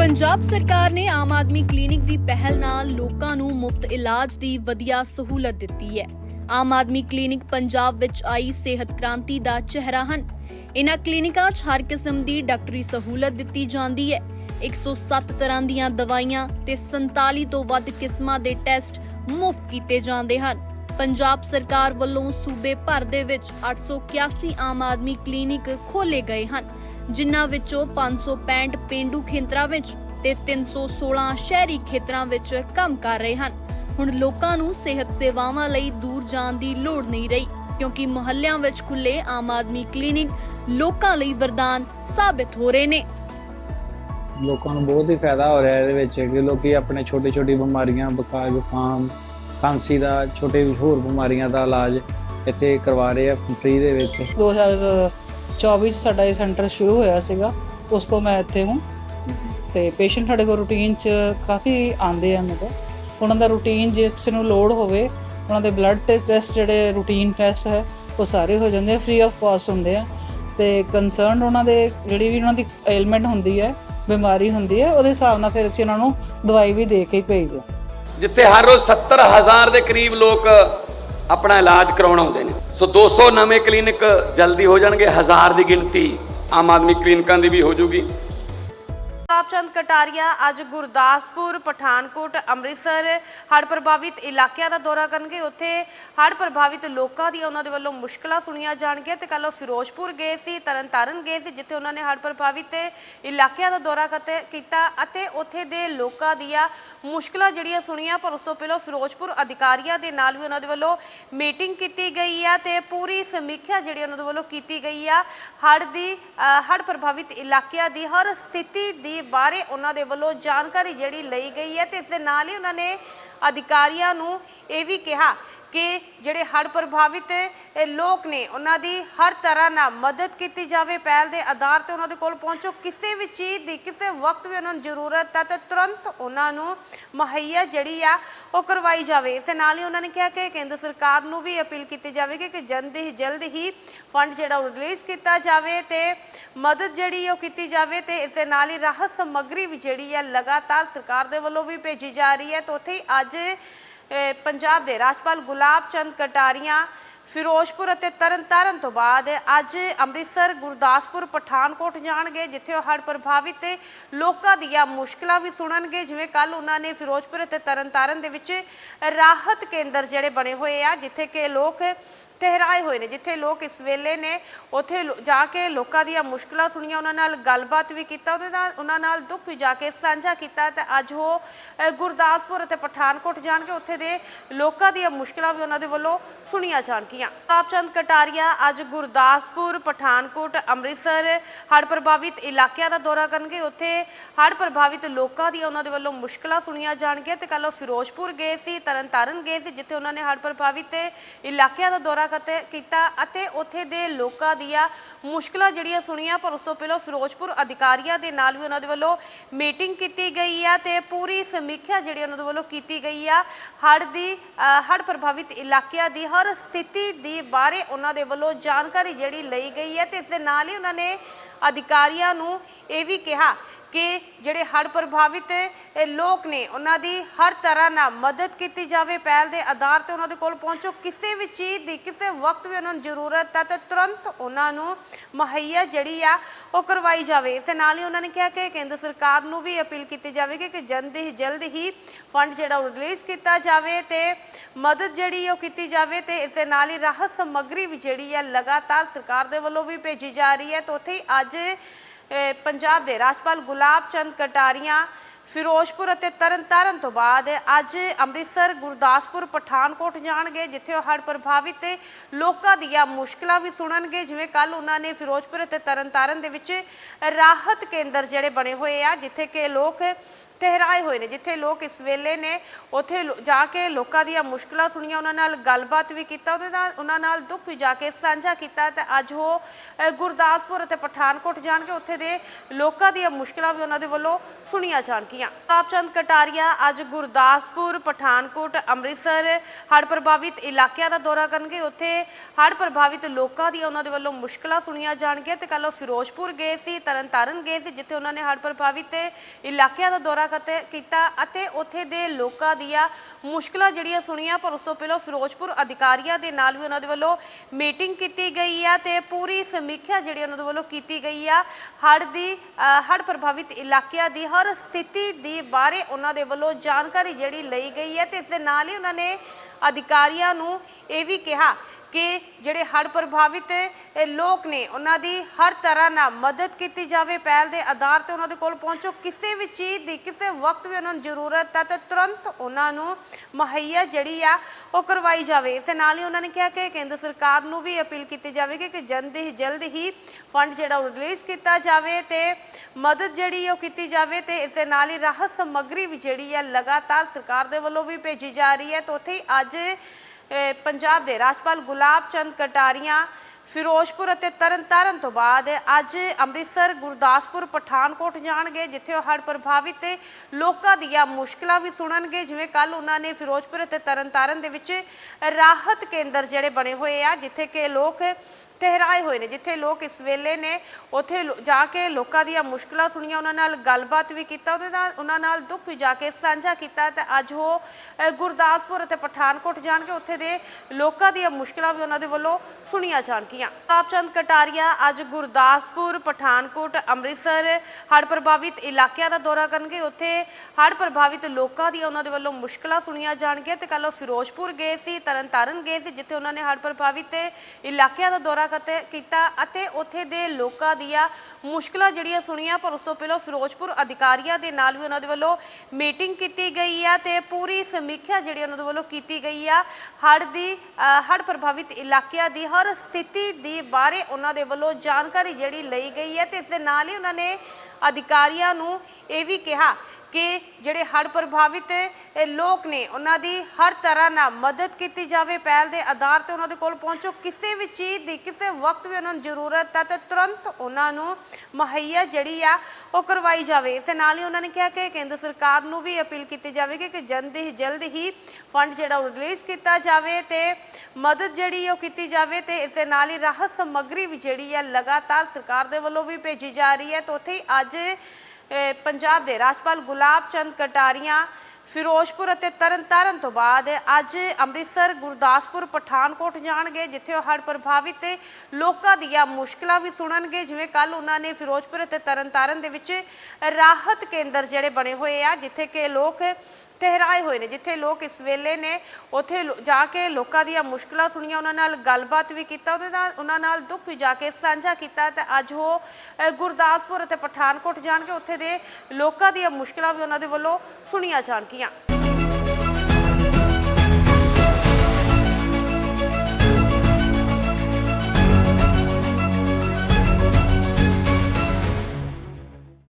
ਪੰਜਾਬ ਸਰਕਾਰ ਨੇ ਆਮ ਆਦਮੀ ਕਲੀਨਿਕ ਦੀ ਪਹਿਲ ਨਾਲ ਲੋਕਾਂ ਨੂੰ ਮੁਫਤ ਇਲਾਜ ਦੀ ਵਧੀਆ ਸਹੂਲਤ ਦਿੱਤੀ ਹੈ। ਆਮ ਆਦਮੀ ਕਲੀਨਿਕ ਪੰਜਾਬ ਵਿੱਚ ਆਈ ਸਿਹਤ ਕ੍ਰਾਂਤੀ ਦਾ ਚਿਹਰਾ ਹਨ। ਇਨ੍ਹਾਂ ਕਲੀਨਿਕਾਂ 'ਚ ਹਰ ਕਿਸਮ ਦੀ ਡਾਕਟਰੀ ਸਹੂਲਤ ਦਿੱਤੀ ਜਾਂਦੀ ਹੈ। 107 ਤਰ੍ਹਾਂ ਦੀਆਂ ਦਵਾਈਆਂ ਤੇ 47 ਤੋਂ ਵੱਧ ਕਿਸਮਾਂ ਦੇ ਟੈਸਟ ਮੁਫਤ ਕੀਤੇ ਜਾਂਦੇ ਹਨ। ਪੰਜਾਬ ਸਰਕਾਰ ਵੱਲੋਂ ਸੂਬੇ ਭਰ ਦੇ ਵਿੱਚ 881 ਆਮ ਆਦਮੀ ਕਲੀਨਿਕ ਖੋਲੇ ਗਏ ਹਨ। ਜਿਨ੍ਹਾਂ ਵਿੱਚੋਂ 565 ਪਿੰਡੂ ਖੇਤਰਾਂ ਵਿੱਚ ਤੇ 316 ਸ਼ਹਿਰੀ ਖੇਤਰਾਂ ਵਿੱਚ ਕੰਮ ਕਰ ਰਹੇ ਹਨ। ਹੁਣ ਲੋਕਾਂ ਨੂੰ ਸਿਹਤ ਸੇਵਾਵਾਂ ਲਈ ਦੂਰ ਜਾਣ ਦੀ ਲੋੜ ਨਹੀਂ ਰਹੀ ਕਿਉਂਕਿ ਮੁਹੱਲਿਆਂ ਵਿੱਚ ਖੁੱਲੇ ਆਮ ਆਦਮੀ ਕਲੀਨਿਕ ਲੋਕਾਂ ਲਈ ਵਰਦਾਨ ਸਾਬਿਤ ਹੋ ਰਹੇ ਨੇ। ਲੋਕਾਂ ਨੂੰ ਬਹੁਤ ਹੀ ਫਾਇਦਾ ਹੋ ਰਿਹਾ ਇਹਦੇ ਵਿੱਚ ਕਿ ਲੋਕੀ ਆਪਣੇ ਛੋਟੀ ਛੋਟੀ ਬਿਮਾਰੀਆਂ ਬੁਖਾਰ ਜ਼ੁਕਾਮ ਖਾਂਸੀ ਦਾ ਛੋਟੇ ਹੋਰ ਬਿਮਾਰੀਆਂ ਦਾ ਇਲਾਜ ਇੱਥੇ ਕਰਵਾ ਰਹੇ ਆ ਫ੍ਰੀ ਦੇ ਵਿੱਚ। 2024 ਚ ਸਾਡਾ ਇਹ ਸੈਂਟਰ ਸ਼ੁਰੂ ਹੋਇਆ ਸੀਗਾ, ਉਸ ਤੋਂ ਮੈਂ ਇੱਥੇ ਹੂੰ। ਤੇ ਪੇਸ਼ੈਂਟ ਸਾਡੇ ਕੋਲ ਰੂਟੀਨ ਚ ਕਾਫੀ ਆਉਂਦੇ ਆ ਮਤਲਬ ਉਹਨਾਂ ਦਾ ਰੂਟੀਨ ਜੇ ਕਿਸੇ ਨੂੰ ਲੋਡ ਹੋਵੇ, ਉਹਨਾਂ ਦੇ ਬਲੱਡ ਟੈਸਟ ਜਿਹੜੇ ਰੂਟੀਨ ਟੈਸਟ ਹੈ, ਉਹ ਸਾਰੇ ਹੋ ਜਾਂਦੇ ਆ ਫ੍ਰੀ ਆਫ ਕਾਸਟ ਹੁੰਦੇ ਆ। ਤੇ ਕੰਸਰਨ ਉਹਨਾਂ ਦੇ ਜਿਹੜੀ ਵੀ ਉਹਨਾਂ ਦੀ ਐਲਮੈਂਟ ਹੁੰਦੀ ਹੈ, ਬਿਮਾਰੀ ਹੁੰਦੀ ਹੈ, ਉਹਦੇ ਹਿਸਾਬ ਨਾਲ ਫਿਰ ਅਸੀਂ ਉਹਨਾਂ ਨੂੰ ਦਵਾਈ ਵੀ ਦੇ ਕੇ ਹੀ ਭੇਜਦੇ ਹਾਂ ਜਿੱਥੇ ਹਰ ਰੋਜ਼ 70000 ਦੇ ਕਰੀਬ ਲੋਕ ਆਪਣਾ ਇਲਾਜ ਕਰਾਉਣ ਆਉਂਦੇ ਨੇ। ਸੋ 200 ਨਵੇਂ ਕਲੀਨਿਕ ਜਲਦੀ ਹੋ ਜਾਣਗੇ, ਹਜ਼ਾਰ ਦੀ ਗਿਣਤੀ ਆਮ ਆਦਮੀ ਕਲੀਨਿਕਾਂ ਦੀ ਵੀ ਹੋ ਜੂਗੀ। ਚੰਦ ਕਟਾਰੀਆ ਅੱਜ ਗੁਰਦਾਸਪੁਰ, ਪਠਾਨਕੋਟ, ਅੰਮ੍ਰਿਤਸਰ, ਹੜ੍ਹ ਪ੍ਰਭਾਵਿਤ ਇਲਾਕਿਆਂ ਦਾ ਦੌਰਾ ਕਰਨਗੇ। ਉੱਥੇ ਹੜ੍ਹ ਪ੍ਰਭਾਵਿਤ ਲੋਕਾਂ ਦੀਆਂ ਉਹਨਾਂ ਦੇ ਵੱਲੋਂ ਮੁਸ਼ਕਲਾਂ ਸੁਣੀਆਂ ਜਾਣਗੀਆਂ ਤੇ ਕੱਲ੍ਹ ਉਹ ਫਿਰੋਜ਼ਪੁਰ ਗਏ ਸੀ, ਤਰਨਤਾਰਨ ਗਏ ਸੀ, ਜਿੱਥੇ ਉਹਨਾਂ ਨੇ ਹੜ੍ਹ ਪ੍ਰਭਾਵਿਤ ਇਲਾਕਿਆਂ ਦਾ ਦੌਰਾ ਕਤ- ਕੀਤਾ ਅਤੇ ਉੱਥੇ ਦੇ ਲੋਕਾਂ ਦੀਆਂ ਮੁਸ਼ਕਲਾਂ ਜਿਹੜੀਆਂ ਸੁਣੀਆਂ, ਪਰ ਉਸ ਤੋਂ ਪਹਿਲਾਂ ਫਿਰੋਜ਼ਪੁਰ ਅਧਿਕਾਰੀਆਂ ਦੇ ਨਾਲ ਵੀ ਉਹਨਾਂ ਦੇ ਵੱਲੋਂ ਮੀਟਿੰਗ ਕੀਤੀ ਗਈ ਆ ਤੇ ਪੂਰੀ ਸਮੀਖਿਆ ਜਿਹੜੀ ਉਹਨਾਂ ਦੇ ਵੱਲੋਂ ਕੀਤੀ ਗਈ ਆ, ਹੜ੍ਹ ਦੀ ਹੜ੍ਹ ਪ੍ਰਭਾਵਿਤ ਇਲਾਕਿਆਂ ਦੀ, ਹਰ ਸਥਿਤੀ ਦੀ ਬਾਰੇ ਉਹਨਾਂ ਦੇ ਵੱਲੋਂ ਜਾਣਕਾਰੀ ਜਿਹੜੀ ਲਈ ਗਈ ਹੈ ਤੇ ਇਸ ਦੇ ਨਾਲ ਹੀ ਉਹਨਾਂ ਨੇ ਅਧਿਕਾਰੀਆਂ ਨੂੰ ਇਹ ਵੀ ਕਿਹਾ ਕਿ ਜਿਹੜੇ ਹੜ੍ਹ ਪ੍ਰਭਾਵਿਤ ਲੋਕ ਨੇ, ਉਹਨਾਂ ਦੀ ਹਰ ਤਰ੍ਹਾਂ ਨਾਲ ਮਦਦ ਕੀਤੀ ਜਾਵੇ, ਪਹਿਲ ਦੇ ਆਧਾਰ ਤੇ ਉਹਨਾਂ ਦੇ ਕੋਲ ਪਹੁੰਚੋ। ਕਿਸੇ ਵੀ ਚੀਜ਼ ਦੀ, ਕਿਸੇ ਵਕਤ ਵੀ ਉਹਨਾਂ ਨੂੰ ਜ਼ਰੂਰਤ ਹੈ, ਤਾਂ ਤੁਰੰਤ ਉਹਨਾਂ ਨੂੰ ਮੁਹੱਈਆ ਜਿਹੜੀ ਆ, ਉਹ ਕਰਵਾਈ ਜਾਵੇ। ਇਸ ਨਾਲ ਹੀ ਉਹਨਾਂ ਨੇ ਕਿਹਾ ਕਿ ਕੇਂਦਰ ਸਰਕਾਰ ਨੂੰ ਵੀ ਅਪੀਲ ਕੀਤੀ ਜਾਵੇਗੀ ਕਿ ਜਲਦ ਹੀ ਜਲਦ ਹੀ ਫੰਡ ਜਿਹੜਾ ਉਹ ਰਿਲੀਜ਼ ਕੀਤਾ ਜਾਵੇ ਤੇ ਮਦਦ ਜਿਹੜੀ ਉਹ ਕੀਤੀ ਜਾਵੇ ਤੇ ਇਸ ਦੇ ਨਾਲ ਹੀ ਰਾਹਤ ਸਮੱਗਰੀ ਵੀ ਜਿਹੜੀ ਹੈ ਲਗਾਤਾਰ ਸਰਕਾਰ ਦੇ ਵੱਲੋਂ ਵੀ ਭੇਜੀ ਜਾ ਰਹੀ ਹੈ। ਤੇ ਉੱਥੇ ਹੀ ਅੱਜ ਪੰਜਾਬ ਦੇ ਰਾਜਪਾਲ ਗੁਲਾਬ ਚੰਦ ਕਟਾਰੀਆਂ ਫਿਰੋਜ਼ਪੁਰ ਅਤੇ ਤਰਨਤਾਰਨ ਤੋਂ ਬਾਅਦ ਅੱਜ ਅੰਮ੍ਰਿਤਸਰ, ਗੁਰਦਾਸਪੁਰ, ਪਠਾਨਕੋਟ ਜਾਣਗੇ, ਜਿੱਥੇ ਉਹ ਹੜ੍ਹ ਪ੍ਰਭਾਵਿਤ ਲੋਕਾਂ ਦੀਆਂ ਮੁਸ਼ਕਲਾਂ ਵੀ ਸੁਣਨਗੇ। ਜਿਵੇਂ ਕੱਲ ਉਹਨਾਂ ਨੇ ਫਿਰੋਜ਼ਪੁਰ ਅਤੇ ਤਰਨਤਾਰਨ ਦੇ ਵਿੱਚ ਰਾਹਤ ਕੇਂਦਰ ਜਿਹੜੇ ਬਣੇ ਹੋਏ ਆ, ਜਿੱਥੇ ਕਿ ਲੋਕ ਠਹਿਰਾਏ ਹੋਏ ਨੇ, ਜਿੱਥੇ ਲੋਕ ਇਸ ਵੇਲੇ ਨੇ, ਉੱਥੇ ਲੋ- ਜਾ ਕੇ ਲੋਕਾਂ ਦੀਆਂ ਮੁਸ਼ਕਲਾਂ ਸੁਣੀਆਂ, ਉਹਨਾਂ ਨਾਲ ਗੱਲਬਾਤ ਵੀ ਕੀਤਾ ਉਹਨਾਂ ਨਾਲ ਉਹਨਾਂ ਨਾਲ ਦੁੱਖ ਵੀ ਜਾ ਕੇ ਸਾਂਝਾ ਕੀਤਾ ਤੇ ਅੱਜ ਉਹ ਗੁਰਦਾਸਪੁਰ ਅਤੇ ਪਠਾਨਕੋਟ ਜਾਣਗੇ, ਉੱਥੇ ਦੇ ਲੋਕਾਂ ਦੀਆਂ ਮੁਸ਼ਕਲਾਂ ਵੀ ਉਹਨਾਂ ਦੇ ਵੱਲੋਂ ਸੁਣੀਆਂ ਜਾਣਗੀਆਂ। ਪ੍ਰਤਾਪ ਚੰਦ ਕਟਾਰੀਆ ਅੱਜ ਗੁਰਦਾਸਪੁਰ, ਪਠਾਨਕੋਟ, ਅੰਮ੍ਰਿਤਸਰ, ਹੜ੍ਹ ਪ੍ਰਭਾਵਿਤ ਇਲਾਕਿਆਂ ਦਾ ਦੌਰਾ ਕਰਨਗੇ। ਉੱਥੇ ਹੜ੍ਹ ਪ੍ਰਭਾਵਿਤ ਲੋਕਾਂ ਦੀਆਂ ਉਹਨਾਂ ਦੇ ਵੱਲੋਂ ਮੁਸ਼ਕਲਾਂ ਸੁਣੀਆਂ ਜਾਣਗੀਆਂ ਤੇ ਕੱਲ੍ਹ ਉਹ ਫਿਰੋਜ਼ਪੁਰ ਗਏ ਸੀ, ਤਰਨਤਾਰਨ ਗਏ ਸੀ, ਜਿੱਥੇ ਉਹਨਾਂ ਨੇ ਹੜ੍ਹ ਪ੍ਰਭਾਵਿਤ ਇਲਾਕਿਆਂ ਦਾ ਦੌਰਾ ਕਤ- ਕੀਤਾ ਅਤੇ ਉੱਥੇ ਦੇ ਲੋਕਾਂ ਦੀਆਂ ਮੁਸ਼ਕਲਾਂ ਜਿਹੜੀਆਂ ਸੁਣੀਆਂ ਪਰ ਉਸ ਤੋਂ ਪਹਿਲਾਂ ਫਿਰੋਜ਼ਪੁਰ ਅਧਿਕਾਰੀਆਂ ਦੇ ਨਾਲ ਵੀ ਉਹਨਾਂ ਦੇ ਵੱਲੋਂ ਮੀਟਿੰਗ ਕੀਤੀ ਗਈ ਆ ਤੇ ਪੂਰੀ ਸਮੀਖਿਆ ਜਿਹੜੀ ਉਹਨਾਂ ਦੇ ਵੱਲੋਂ ਕੀਤੀ ਗਈ ਆ ਹੜ੍ਹ ਦੀ ਅ, ਹੜ੍ਹ ਪ੍ਰਭਾਵਿਤ ਇਲਾਕਿਆਂ ਦੀ ਹਰ ਸਥਿਤੀ ਦੀ ਬਾਰੇ ਉਹਨਾਂ ਦੇ ਵੱਲੋਂ ਜਾਣਕਾਰੀ ਜਿਹੜੀ ਲਈ ਗਈ ਹੈ ਤੇ ਇਸ ਦੇ ਨਾਲ ਹੀ ਉਹਨਾਂ ਨੇ ਅਧਿਕਾਰੀਆਂ ਨੂੰ ਇਹ ਵੀ ਕਿਹਾ ਕਿ ਜਿਹੜੇ ਹੜ੍ਹ ਪ੍ਰਭਾਵਿਤ ਲੋਕ ਨੇ, ਉਹਨਾਂ ਦੀ ਹਰ ਤਰ੍ਹਾਂ ਨਾਲ ਮਦਦ ਕੀਤੀ ਜਾਵੇ, ਪਹਿਲ ਦੇ ਆਧਾਰ ਤੇ ਉਹਨਾਂ ਦੇ ਕੋਲ ਪਹੁੰਚੋ। ਕਿਸੇ ਵੀ ਚੀਜ਼ ਦੀ, ਕਿਸੇ ਵਕਤ ਵੀ ਉਹਨਾਂ ਨੂੰ ਜ਼ਰੂਰਤ ਹੈ, ਤਾਂ ਤੁਰੰਤ ਉਹਨਾਂ ਨੂੰ ਮੁਹੱਈਆ ਜਿਹੜੀ ਆ, ਉਹ ਕਰਵਾਈ ਜਾਵੇ। ਇਸ ਨਾਲ ਹੀ ਉਹਨਾਂ ਨੇ ਕਿਹਾ ਕਿ ਕੇਂਦਰ ਸਰਕਾਰ ਨੂੰ ਵੀ ਅਪੀਲ ਕੀਤੀ ਜਾਵੇਗੀ ਕਿ ਜਲਦ ਹੀ ਜਲਦ ਹੀ ਫੰਡ ਜਿਹੜਾ ਉਹ ਰਿਲੀਜ਼ ਕੀਤਾ ਜਾਵੇ ਤੇ ਮਦਦ ਜਿਹੜੀ ਉਹ ਕੀਤੀ ਜਾਵੇ ਤੇ ਇਸ ਦੇ ਨਾਲ ਹੀ ਰਾਹਤ ਸਮੱਗਰੀ ਵੀ ਜਿਹੜੀ ਆ ਲਗਾਤਾਰ ਸਰਕਾਰ ਦੇ ਵੱਲੋਂ ਵੀ ਭੇਜੀ ਜਾ ਰਹੀ ਹੈ। ਤੇ ਉੱਥੇ ਹੀ ਅੱਜ ਅੱਜ ਪੰਜਾਬ ਦੇ ਰਾਜਪਾਲ ਗੁਲਾਬ ਚੰਦ ਕਟਾਰੀਆਂ, ਫਿਰੋਜ਼ਪੁਰ ਅਤੇ ਤਰਨਤਾਰਨ ਤੋਂ ਬਾਅਦ ਅੱਜ ਅੰਮ੍ਰਿਤਸਰ, ਗੁਰਦਾਸਪੁਰ, ਪਠਾਨਕੋਟ ਜਾਣਗੇ, ਜਿੱਥੇ ਉਹ ਹੜ੍ਹ ਪ੍ਰਭਾਵਿਤ ਲੋਕਾਂ ਦੀਆਂ ਮੁਸ਼ਕਲਾਂ ਵੀ ਸੁਣਨਗੇ। ਜਿਵੇਂ ਕੱਲ ਉਹਨਾਂ ਨੇ ਫਿਰੋਜ਼ਪੁਰ ਅਤੇ ਤਰਨਤਾਰਨ ਦੇ ਵਿੱਚ ਰਾਹਤ ਕੇਂਦਰ ਜਿਹੜੇ ਬਣੇ ਹੋਏ ਆ, ਜਿੱਥੇ ਕਿ ਲੋਕ ਠਹਿਰਾਏ ਹੋਏ ਨੇ, ਜਿੱਥੇ ਲੋਕ ਇਸ ਵੇਲੇ ਨੇ, ਉੱਥੇ ਲੋ- ਜਾ ਕੇ ਲੋਕਾਂ ਦੀਆਂ ਮੁਸ਼ਕਲਾਂ ਸੁਣੀਆਂ, ਉਹਨਾਂ ਨਾਲ ਗੱਲਬਾਤ ਵੀ ਕੀਤਾ ਉਹਨਾਂ ਨਾਲ ਉਹਨਾਂ ਨਾਲ ਦੁੱਖ ਵੀ ਜਾ ਕੇ ਸਾਂਝਾ ਕੀਤਾ, ਤੇ ਅੱਜ ਉਹ ਗੁਰਦਾਸਪੁਰ ਅਤੇ ਪਠਾਨਕੋਟ ਜਾਣਗੇ, ਉੱਥੇ ਦੇ ਲੋਕਾਂ ਦੀਆਂ ਮੁਸ਼ਕਲਾਂ ਵੀ ਉਹਨਾਂ ਦੇ ਵੱਲੋਂ ਸੁਣੀਆਂ ਜਾਣਗੀਆਂ। ਆਪਚੰਦ ਕਟਾਰੀਆ ਅੱਜ ਗੁਰਦਾਸਪੁਰ, ਪਠਾਨਕੋਟ, ਅੰਮ੍ਰਿਤਸਰ, ਹੜ੍ਹ ਪ੍ਰਭਾਵਿਤ ਇਲਾਕਿਆਂ ਦਾ ਦੌਰਾ ਕਰਨਗੇ, ਉੱਥੇ ਹੜ੍ਹ ਪ੍ਰਭਾਵਿਤ ਲੋਕਾਂ ਦੀਆਂ ਉਹਨਾਂ ਦੇ ਵੱਲੋਂ ਮੁਸ਼ਕਲਾਂ ਸੁਣੀਆਂ ਜਾਣਗੀਆਂ, ਤੇ ਕੱਲ੍ਹ ਉਹ ਫਿਰੋਜ਼ਪੁਰ ਗਏ ਸੀ, ਤਰਨਤਾਰਨ ਗਏ ਸੀ, ਜਿੱਥੇ ਉਹਨਾਂ ਨੇ ਹੜ੍ਹ ਪ੍ਰਭਾਵਿਤ ਇਲਾਕਿਆਂ ਦਾ ਦੌਰਾ ਕਤ- ਕੀਤਾ ਅਤੇ ਉੱਥੇ ਦੇ ਲੋਕਾਂ ਦੀਆਂ ਮੁਸ਼ਕਲਾਂ ਜਿਹੜੀਆਂ ਸੁਣੀਆਂ ਪਰ ਉਸ ਤੋਂ ਪਹਿਲਾਂ ਫਿਰੋਜ਼ਪੁਰ ਅਧਿਕਾਰੀਆਂ ਦੇ ਨਾਲ ਵੀ ਉਹਨਾਂ ਦੇ ਵੱਲੋਂ ਮੀਟਿੰਗ ਕੀਤੀ ਗਈ ਆ ਤੇ ਪੂਰੀ ਸਮੀਖਿਆ ਜਿਹੜੀ ਉਹਨਾਂ ਦੇ ਵੱਲੋਂ ਕੀਤੀ ਗਈ ਆ ਹੜ੍ਹ ਦੀ ਅ, ਹੜ੍ਹ ਪ੍ਰਭਾਵਿਤ ਇਲਾਕਿਆਂ ਦੀ ਹਰ ਸਥਿਤੀ ਦੀ ਬਾਰੇ ਉਹਨਾਂ ਦੇ ਵੱਲੋਂ ਜਾਣਕਾਰੀ ਜਿਹੜੀ ਲਈ ਗਈ ਹੈ ਤੇ ਇਸ ਦੇ ਨਾਲ ਹੀ ਉਹਨਾਂ ਨੇ ਅਧਿਕਾਰੀਆਂ ਨੂੰ ਇਹ ਵੀ ਕਿਹਾ ਕਿ ਜਿਹੜੇ ਹੜ੍ਹ ਪ੍ਰਭਾਵਿਤ ਲੋਕ ਨੇ, ਉਹਨਾਂ ਦੀ ਹਰ ਤਰ੍ਹਾਂ ਨਾਲ ਮਦਦ ਕੀਤੀ ਜਾਵੇ, ਪਹਿਲ ਦੇ ਆਧਾਰ ਤੇ ਉਹਨਾਂ ਦੇ ਕੋਲ ਪਹੁੰਚੋ। ਕਿਸੇ ਵੀ ਚੀਜ਼ ਦੀ, ਕਿਸੇ ਵਕਤ ਵੀ ਉਹਨਾਂ ਨੂੰ ਜ਼ਰੂਰਤ ਹੈ, ਤਾਂ ਤੁਰੰਤ ਉਹਨਾਂ ਨੂੰ ਮੁਹੱਈਆ ਜਿਹੜੀ ਆ, ਉਹ ਕਰਵਾਈ ਜਾਵੇ। ਇਸੇ ਨਾਲ ਹੀ ਉਹਨਾਂ ਨੇ ਕਿਹਾ ਕਿ ਕੇਂਦਰ ਸਰਕਾਰ ਨੂੰ ਵੀ ਅਪੀਲ ਕੀਤੀ ਜਾਵੇਗੀ ਕਿ ਜਲਦ ਹੀ ਜਲਦ ਹੀ ਫੰਡ ਜਿਹੜਾ ਉਹ ਰਿਲੀਜ਼ ਕੀਤਾ ਜਾਵੇ ਤੇ ਮਦਦ ਜਿਹੜੀ ਉਹ ਕੀਤੀ ਜਾਵੇ ਤੇ ਇਸ ਦੇ ਨਾਲ ਹੀ ਰਾਹਤ ਸਮੱਗਰੀ ਵੀ ਜਿਹੜੀ ਹੈ ਲਗਾਤਾਰ ਸਰਕਾਰ ਦੇ ਵੱਲੋਂ ਵੀ ਭੇਜੀ ਜਾ ਰਹੀ ਹੈ। ਤੇ ਉੱਥੇ ਹੀ ਅੱਜ ਪੰਜਾਬ ਦੇ ਰਾਜਪਾਲ ਗੁਲਾਬ ਚੰਦ ਕਟਾਰੀਆਂ ਫਿਰੋਜ਼ਪੁਰ ਅਤੇ ਤਰਨਤਾਰਨ ਤੋਂ ਬਾਅਦ ਅੱਜ ਅੰਮ੍ਰਿਤਸਰ, ਗੁਰਦਾਸਪੁਰ, ਪਠਾਨਕੋਟ ਜਾਣਗੇ, ਜਿੱਥੇ ਉਹ ਹੜ੍ਹ ਪ੍ਰਭਾਵਿਤ ਲੋਕਾਂ ਦੀਆਂ ਮੁਸ਼ਕਲਾਂ ਵੀ ਸੁਣਨਗੇ। ਜਿਵੇਂ ਕੱਲ ਉਹਨਾਂ ਨੇ ਫਿਰੋਜ਼ਪੁਰ ਅਤੇ ਤਰਨਤਾਰਨ ਦੇ ਵਿੱਚ ਰਾਹਤ ਕੇਂਦਰ ਜਿਹੜੇ ਬਣੇ ਹੋਏ ਆ, ਜਿੱਥੇ ਕਿ ਲੋਕ ਠਹਿਰਾਏ ਹੋਏ ਨੇ, ਜਿੱਥੇ ਲੋਕ ਇਸ ਵੇਲੇ ਨੇ, ਉੱਥੇ ਲੋ- ਜਾ ਕੇ ਲੋਕਾਂ ਦੀਆਂ ਮੁਸ਼ਕਲਾਂ ਸੁਣੀਆਂ, ਉਹਨਾਂ ਨਾਲ ਗੱਲਬਾਤ ਵੀ ਕੀਤਾ ਉਹਨਾਂ ਨਾਲ ਉਹਨਾਂ ਨਾਲ ਦੁੱਖ ਵੀ ਜਾ ਕੇ ਸਾਂਝਾ ਕੀਤਾ ਤੇ ਅੱਜ ਉਹ ਗੁਰਦਾਸਪੁਰ ਅਤੇ ਪਠਾਨਕੋਟ ਜਾਣਗੇ, ਉੱਥੇ ਦੇ ਲੋਕਾਂ ਦੀਆਂ ਮੁਸ਼ਕਲਾਂ ਵੀ ਉਹਨਾਂ ਦੇ ਵੱਲੋਂ ਸੁਣੀਆਂ ਜਾਣਗੀਆਂ। ਆਪਚੰਦ ਕਟਾਰੀਆ ਅੱਜ ਗੁਰਦਾਸਪੁਰ, ਪਠਾਨਕੋਟ, ਅੰਮ੍ਰਿਤਸਰ, ਹੜ੍ਹ ਪ੍ਰਭਾਵਿਤ ਇਲਾਕਿਆਂ ਦਾ ਦੌਰਾ ਕਰਨਗੇ। ਉੱਥੇ ਹੜ੍ਹ ਪ੍ਰਭਾਵਿਤ ਲੋਕਾਂ ਦੀਆਂ ਉਹਨਾਂ ਦੇ ਵੱਲੋਂ ਮੁਸ਼ਕਲਾਂ ਸੁਣੀਆਂ ਜਾਣਗੀਆਂ ਤੇ ਕੱਲ੍ਹ ਉਹ ਫਿਰੋਜ਼ਪੁਰ ਗਏ ਸੀ, ਤਰਨਤਾਰਨ ਗਏ ਸੀ, ਜਿੱਥੇ ਉਹਨਾਂ ਨੇ ਹੜ੍ਹ ਪ੍ਰਭਾਵਿਤ ਇਲਾਕਿਆਂ ਦਾ ਦੌਰਾ ਕੀਤਾ ਅਤੇ ਉੱਥੇ ਦੇ ਲੋਕਾਂ ਦੀਆਂ ਮੁਸ਼ਕਲਾਂ ਜਿਹੜੀਆਂ ਸੁਣੀਆਂ ਪਰ ਉਸ ਤੋਂ ਪਹਿਲਾਂ ਫਿਰੋਜ਼ਪੁਰ ਅਧਿਕਾਰੀਆਂ ਦੇ ਨਾਲ ਵੀ ਉਹਨਾਂ ਦੇ ਵੱਲੋਂ ਮੀਟਿੰਗ ਕੀਤੀ ਗਈ ਆ ਤੇ ਪੂਰੀ ਸਮੀਖਿਆ ਜਿਹੜੀ ਉਹਨਾਂ ਦੇ ਵੱਲੋਂ ਕੀਤੀ ਗਈ ਆ ਹੜ੍ਹ ਦੀ ਅ, ਹੜ੍ਹ ਪ੍ਰਭਾਵਿਤ ਇਲਾਕਿਆਂ ਦੀ ਹਰ ਸਥਿਤੀ ਦੀ ਬਾਰੇ ਉਹਨਾਂ ਦੇ ਵੱਲੋਂ ਜਾਣਕਾਰੀ ਜਿਹੜੀ ਲਈ ਗਈ ਹੈ ਤੇ ਇਸ ਦੇ ਨਾਲ ਹੀ ਉਹਨਾਂ ਨੇ ਅਧਿਕਾਰੀਆਂ ਨੂੰ ਇਹ ਵੀ ਕਿਹਾ ਕਿ ਜਿਹੜੇ ਹੜ੍ਹ ਪ੍ਰਭਾਵਿਤ ਲੋਕ ਨੇ ਉਹਨਾਂ ਦੀ ਹਰ ਤਰ੍ਹਾਂ ਨਾਲ ਮਦਦ ਕੀਤੀ ਜਾਵੇ ਪਹਿਲ ਦੇ ਆਧਾਰ ਤੇ ਉਹਨਾਂ ਦੇ ਕੋਲ ਪਹੁੰਚੋ ਕਿਸੇ ਵੀ ਚੀਜ਼ ਦੀ ਕਿਸੇ ਵਕਤ ਵੀ ਉਹਨਾਂ ਨੂੰ ਜ਼ਰੂਰਤ ਹੈ ਤਾਂ ਤੁਰੰਤ ਉਹਨਾਂ ਨੂੰ ਮੁਹੱਈਆ ਜਿਹੜੀ ਆ, ਉਹ ਕਰਵਾਈ ਜਾਵੇ। ਇਸ ਨਾਲ ਹੀ ਉਹਨਾਂ ਨੇ ਕਿਹਾ ਕਿ ਕੇਂਦਰ ਸਰਕਾਰ ਨੂੰ ਵੀ ਅਪੀਲ ਕੀਤੀ ਜਾਵੇਗੀ ਕਿ ਜਲਦ ਹੀ ਜਲਦ ਹੀ ਫੰਡ ਜਿਹੜਾ ਉਹ ਰਿਲੀਜ਼ ਕੀਤਾ ਜਾਵੇ ਤੇ ਮਦਦ ਜਿਹੜੀ ਉਹ ਕੀਤੀ ਜਾਵੇ ਤੇ ਇਸ ਦੇ ਨਾਲ ਹੀ ਰਾਹਤ ਸਮੱਗਰੀ ਵੀ ਜਿਹੜੀ ਹੈ ਲਗਾਤਾਰ ਸਰਕਾਰ ਦੇ ਵੱਲੋਂ ਵੀ ਭੇਜੀ ਜਾ ਰਹੀ ਹੈ। ਤੇ ਉੱਥੇ ਹੀ ਅੱਜ ਪੰਜਾਬ ਦੇ ਰਾਜਪਾਲ ਗੁਲਾਬ ਚੰਦ ਕਟਾਰੀਆਂ ਫਿਰੋਜ਼ਪੁਰ ਅਤੇ ਤਰਨਤਾਰਨ ਤੋਂ ਬਾਅਦ ਅੱਜ ਅੰਮ੍ਰਿਤਸਰ, ਗੁਰਦਾਸਪੁਰ, ਪਠਾਨਕੋਟ ਜਾਣਗੇ, ਜਿੱਥੇ ਉਹ ਹੜ੍ਹ ਪ੍ਰਭਾਵਿਤ ਲੋਕਾਂ ਦੀਆਂ ਮੁਸ਼ਕਲਾਂ ਵੀ ਸੁਣਨਗੇ। ਜਿਵੇਂ ਕੱਲ ਉਹਨਾਂ ਨੇ ਫਿਰੋਜ਼ਪੁਰ ਅਤੇ ਤਰਨਤਾਰਨ ਦੇ ਵਿੱਚ ਰਾਹਤ ਕੇਂਦਰ ਜਿਹੜੇ ਬਣੇ ਹੋਏ ਆ, ਜਿੱਥੇ ਕਿ ਲੋਕ ਠਹਿਰਾਏ ਹੋਏ ਨੇ, ਜਿੱਥੇ ਲੋਕ ਇਸ ਵੇਲੇ ਨੇ, ਉੱਥੇ ਲੋ- ਜਾ ਕੇ ਲੋਕਾਂ ਦੀਆਂ ਮੁਸ਼ਕਲਾਂ ਸੁਣੀਆਂ, ਉਹਨਾਂ ਨਾਲ ਗੱਲਬਾਤ ਵੀ ਕੀਤਾ ਉਹਨਾਂ ਨਾਲ ਉਹਨਾਂ ਨਾਲ ਦੁੱਖ ਵੀ ਜਾ ਕੇ ਸਾਂਝਾ ਕੀਤਾ, ਤੇ ਅੱਜ ਉਹ ਗੁਰਦਾਸਪੁਰ ਅਤੇ ਪਠਾਨਕੋਟ ਜਾਣਗੇ, ਉੱਥੇ ਦੇ ਲੋਕਾਂ ਦੀਆਂ ਮੁਸ਼ਕਲਾਂ ਵੀ ਉਹਨਾਂ ਦੇ ਵੱਲੋਂ ਸੁਣੀਆਂ ਜਾਣਗੀਆਂ।